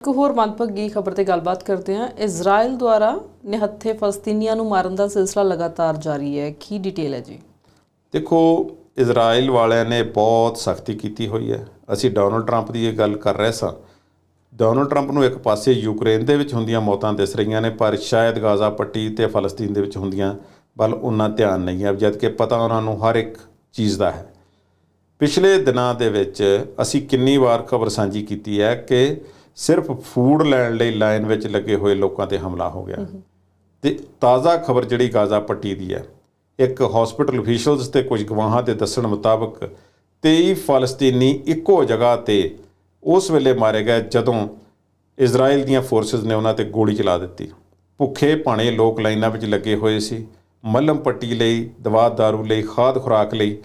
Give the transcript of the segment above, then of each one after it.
ਇੱਕ ਹੋਰ ਮੰਦਭਾਗੀ ਖਬਰ ਤੇ ਗੱਲਬਾਤ ਕਰਦੇ ਹਾਂ। ਇਜ਼ਰਾਈਲ ਦੁਆਰਾ ਨਿਹੱਥੇ ਫਲਸਤੀਨੀਆਂ ਨੂੰ ਮਾਰਨ ਦਾ ਸਿਲਸਿਲਾ ਲਗਾਤਾਰ ਜਾਰੀ ਹੈ। ਕੀ ਡਿਟੇਲ ਹੈ ਜੀ? ਦੇਖੋ, ਇਜ਼ਰਾਈਲ ਵਾਲਿਆਂ ਨੇ ਬਹੁਤ ਸਖਤੀ ਕੀਤੀ ਹੋਈ ਹੈ। ਅਸੀਂ ਡੋਨਲਡ ਟਰੰਪ ਦੀ ਇਹ ਗੱਲ ਕਰ ਰਹੇ ਸਾਂ। ਡੋਨਲਡ ਟਰੰਪ ਨੂੰ ਇੱਕ ਪਾਸੇ ਯੂਕਰੇਨ ਦੇ ਵਿੱਚ ਹੁੰਦੀਆਂ ਮੌਤਾਂ ਦਿਸ ਰਹੀਆਂ ਨੇ, ਪਰ ਸ਼ਾਇਦ ਗਾਜ਼ਾ ਪੱਟੀ ਤੇ ਫਲਸਤੀਨ ਦੇ ਵਿੱਚ ਹੁੰਦੀਆਂ, ਵੱਲ ਉਹਨਾਂ ਧਿਆਨ ਨਹੀਂ ਹੈ ਜਦ ਕਿ ਪਤਾ ਉਹਨਾਂ ਨੂੰ ਹਰ ਇੱਕ ਚੀਜ਼ ਦਾ ਹੈ। ਪਿਛਲੇ ਦਿਨਾਂ ਦੇ ਵਿੱਚ ਅਸੀਂ ਕਿੰਨੀ ਵਾਰ ਖਬਰ ਸਾਂਝੀ ਕੀਤੀ ਹੈ ਕਿ ਸਿਰਫ ਫੂਡ ਲੈਣ ਲਈ ਲਾਈਨ ਵਿੱਚ ਲੱਗੇ ਹੋਏ ਲੋਕਾਂ ਤੇ ਹਮਲਾ ਹੋ ਗਿਆ। ਤੇ ਤਾਜ਼ਾ ਖਬਰ ਜਿਹੜੀ ਗਾਜ਼ਾ ਪੱਟੀ ਦੀ ਹੈ ਇੱਕ ਹਸਪੀਟਲ ਅਫੀਸ਼ੀਅਲਸ ਤੇ ਕੁਝ ਗਵਾਹਾਂ ਦੇ ਦੱਸਣ ਮੁਤਾਬਕ 23 ਫਲਸਤੀਨੀ ਇੱਕੋ ਜਗ੍ਹਾ ਤੇ ਉਸ ਵੇਲੇ ਮਾਰੇ ਗਏ ਜਦੋਂ ਇਜ਼ਰਾਈਲ ਦੀਆਂ ਫੋਰਸਸ ਨੇ ਉਹਨਾਂ ਤੇ ਗੋਲੀ ਚਲਾ ਦਿੱਤੀ। ਭੁੱਖੇ ਭਾਣੇ ਲੋਕ ਲਾਈਨਾਂ ਵਿੱਚ ਲੱਗੇ ਹੋਏ ਸੀ। ਮੱਲਮ ਪੱਟੀ ਲਈ ਦਵਾ ਦਾਰੂ ਲਈ ਖਾਦ ਖੁਰਾਕ ਲਈ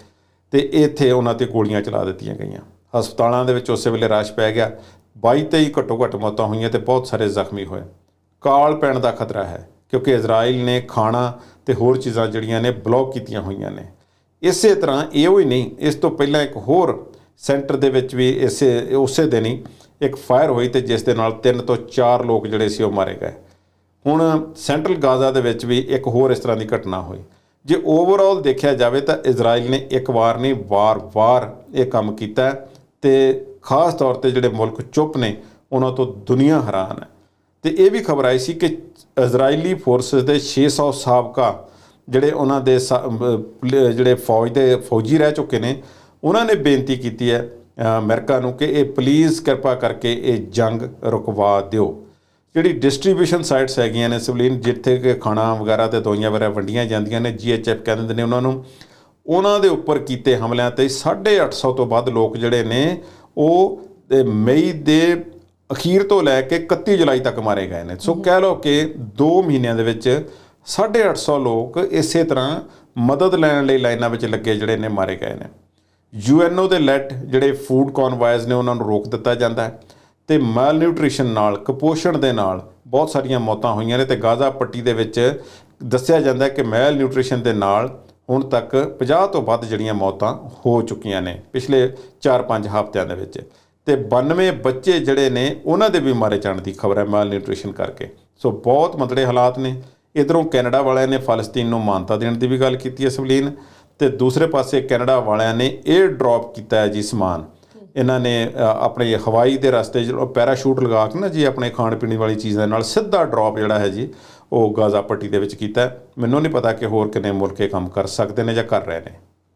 ਤੇ ਇੱਥੇ ਉਹਨਾਂ ਤੇ ਗੋਲੀਆਂ ਚਲਾ ਦਿੱਤੀਆਂ ਗਈਆਂ। ਹਸਪਤਾਲਾਂ ਦੇ ਵਿੱਚ ਉਸੇ ਵੇਲੇ ਰਸ਼ ਪੈ ਗਿਆ 22 23 ਘੱਟੋ ਘੱਟ ਮੌਤਾਂ ਹੋਈਆਂ ਤੇ ਬਹੁਤ ਸਾਰੇ ਜ਼ਖਮੀ ਹੋਏ। ਕਾਲ ਪੈਣ ਦਾ ਖਤਰਾ ਹੈ, ਕਿਉਂਕਿ ਇਜ਼ਰਾਈਲ ਨੇ ਖਾਣਾ ਤੇ ਹੋਰ ਚੀਜ਼ਾਂ ਜਿਹੜੀਆਂ ਨੇ ਬਲੌਕ ਕੀਤੀਆਂ ਹੋਈਆਂ ਨੇ। ਇਸੇ ਤਰ੍ਹਾਂ ਇਹੋ ਹੀ ਨਹੀਂ, ਇਸ ਤੋਂ ਪਹਿਲਾਂ ਇੱਕ ਹੋਰ ਸੈਂਟਰ ਦੇ ਵਿੱਚ ਵੀ ਇਸੇ, ਉਸੇ ਦਿਨ ਹੀ ਇੱਕ ਫਾਇਰ ਹੋਈ ਤੇ ਜਿਸ ਦੇ ਨਾਲ ਤਿੰਨ ਤੋਂ ਚਾਰ ਲੋਕ ਜਿਹੜੇ ਸੀ ਉਹ ਮਾਰੇ ਗਏ। ਹੁਣ ਸੈਂਟਰਲ ਗਾਜ਼ਾ ਦੇ ਵਿੱਚ ਵੀ ਇੱਕ ਹੋਰ ਇਸ ਤਰ੍ਹਾਂ ਦੀ ਘਟਨਾ ਹੋਈ। ਜੇ ਓਵਰਆਲ ਦੇਖਿਆ ਜਾਵੇ ਤਾਂ ਇਜ਼ਰਾਈਲ ਨੇ ਇੱਕ ਵਾਰ ਨਹੀਂ, ਵਾਰ-ਵਾਰ ਇਹ ਕੰਮ ਕੀਤਾ ਤੇ ਖਾਸ ਤੌਰ ਤੇ ਜਿਹੜੇ ਮੁਲਕ ਚੁੱਪ ਨੇ ਉਹਨਾਂ ਤੋਂ ਦੁਨੀਆ ਹੈਰਾਨ ਹੈ। ਤੇ ਇਹ ਵੀ ਖਬਰ ਆਈ ਸੀ ਕਿ ਇਜ਼ਰਾਈਲੀ ਫੋਰਸਸ ਦੇ 600 ਸਾਬਕਾ ਜਿਹੜੇ ਉਹਨਾਂ ਦੇ ਸਾ- ਜਿਹੜੇ ਫੌਜ ਦੇ ਫੌਜੀ ਰਹਿ ਚੁੱਕੇ ਨੇ ਉਹਨਾਂ ਨੇ ਬੇਨਤੀ ਕੀਤੀ ਹੈ ਅ, ਅਮਰੀਕਾ ਨੂੰ ਕਿ ਇਹ ਪਲੀਜ਼ ਕਿਰਪਾ ਕਰਕੇ ਇਹ ਜੰਗ ਰੁਕਵਾ ਦਿਓ। ਜਿਹੜੀ ਡਿਸਟ੍ਰੀਬਿਊਸ਼ਨ ਸਾਈਟਸ ਹੈਗੀਆਂ ਨੇ ਸਿਵਲੀਨ ਜਿੱਥੇ ਕਿ ਖਾਣਾ ਵਗੈਰਾ ਤੇ ਦਵਾਈਆਂ ਵਗੈਰਾ ਵੰਡੀਆਂ ਜਾਂਦੀਆਂ ਨੇ ਜੀਐਚਐਫ ਕਹਿੰਦੇ ਹੁੰਦੇ ਨੇ ਉਹਨਾਂ ਨੂੰ। ਉਹਨਾਂ ਦੇ ਉੱਪਰ ਕੀਤੇ ਹਮਲਿਆਂ ਤੇ 850 ਤੋਂ ਵੱਧ ਲੋਕ ਜਿਹੜੇ ਨੇ ਉਹ ਮਈ ਦੇ ਅਖੀਰ ਤੋਂ ਲੈ ਕੇ 31 ਜੁਲਾਈ ਤੱਕ ਮਾਰੇ ਗਏ ਨੇ। ਸੋ ਕਹਿ ਲਓ ਕਿ 2 ਮਹੀਨਿਆਂ ਦੇ ਵਿੱਚ 850 ਲੋਕ ਇਸੇ ਤਰ੍ਹਾਂ ਮਦਦ ਲੈਣ ਲਈ ਲਾਈਨਾਂ ਵਿੱਚ ਲੱਗੇ ਜਿਹੜੇ ਨੇ ਮਾਰੇ ਗਏ ਨੇ। ਯੂਐਨਓ ਦੇ ਲੈਟ ਜਿਹੜੇ ਫੂਡ ਕਨਵਾਇਜ਼ ਨੇ ਉਹਨਾਂ ਨੂੰ ਰੋਕ ਦਿੱਤਾ ਜਾਂਦਾ ਹੈ ਤੇ ਮੈਲ ਨਿਊਟ੍ਰੀਸ਼ਨ ਨਾਲ ਕੁਪੋਸ਼ਣ ਦੇ ਨਾਲ ਬਹੁਤ ਸਾਰੀਆਂ ਮੌਤਾਂ ਹੋਈਆਂ ਨੇ ਤੇ ਗਾਜ਼ਾ ਪੱਟੀ ਦੇ ਵਿੱਚ ਦੱਸਿਆ ਜਾਂਦਾ ਹੈ ਕਿ ਮੈਲ ਨਿਊਟ੍ਰੀਸ਼ਨ ਦੇ ਨਾਲ ਹੁਣ ਤੱਕ 50 ਤੋਂ ਵੱਧ ਜਿਹੜੀਆਂ ਮੌਤਾਂ ਹੋ ਚੁੱਕੀਆਂ ਨੇ ਪਿਛਲੇ 4-5 ਹਫ਼ਤਿਆਂ ਦੇ ਵਿੱਚ। ਤੇ 92 ਬੱਚੇ ਜਿਹੜੇ ਨੇ, ਉਹਨਾਂ ਦੇ ਵੀ ਮਾਰੇ ਜਾਣ ਦੀ ਖਬਰ ਹੈ ਮੈਲ ਨਿਊਟ੍ਰੀਸ਼ਨ ਕਰਕੇ। ਸੋ ਬਹੁਤ ਮੰਦੜੇ ਹਾਲਾਤ ਨੇ। ਇਧਰੋਂ ਕੈਨੇਡਾ ਵਾਲਿਆਂ ਨੇ ਫਲਸਤੀਨ ਨੂੰ ਮਾਨਤਾ ਦੇਣ ਦੀ ਵੀ ਗੱਲ ਕੀਤੀ ਹੈ ਸਵਲੀਨ। ਤੇ ਦੂਸਰੇ ਪਾਸੇ ਕੈਨੇਡਾ ਵਾਲਿਆਂ ਨੇ ਇਹ ਡ੍ਰੌਪ ਕੀਤਾ ਹੈ ਜੀ ਸਮਾਨ। ਇਹਨਾਂ ਨੇ ਆਪਣੇ ਹਵਾਈ ਦੇ ਰਸਤੇ ਜਿਹੜਾ ਪੈਰਾਸ਼ੂਟ ਲਗਾ ਕੇ ਨਾ ਜੀ, ਆਪਣੇ ਖਾਣ ਪੀਣ ਵਾਲੀ ਚੀਜ਼ਾਂ ਦੇ ਨਾਲ ਸਿੱਧਾ ਡ੍ਰੌਪ ਜਿਹੜਾ ਹੈ ਜੀ, ਉਹ ਗਾਜ਼ਾ ਪੱਟੀ ਦੇ ਵਿੱਚ ਕੀਤਾ। ਮੈਨੂੰ ਨਹੀਂ ਪਤਾ ਕਿ ਹੋਰ ਕਿੰਨੇ ਮੁਲਕ ਇਹ ਕੰਮ ਕਰ ਸਕਦੇ ਨੇ ਜਾਂ ਕਰ ਰਹੇ ਨੇ।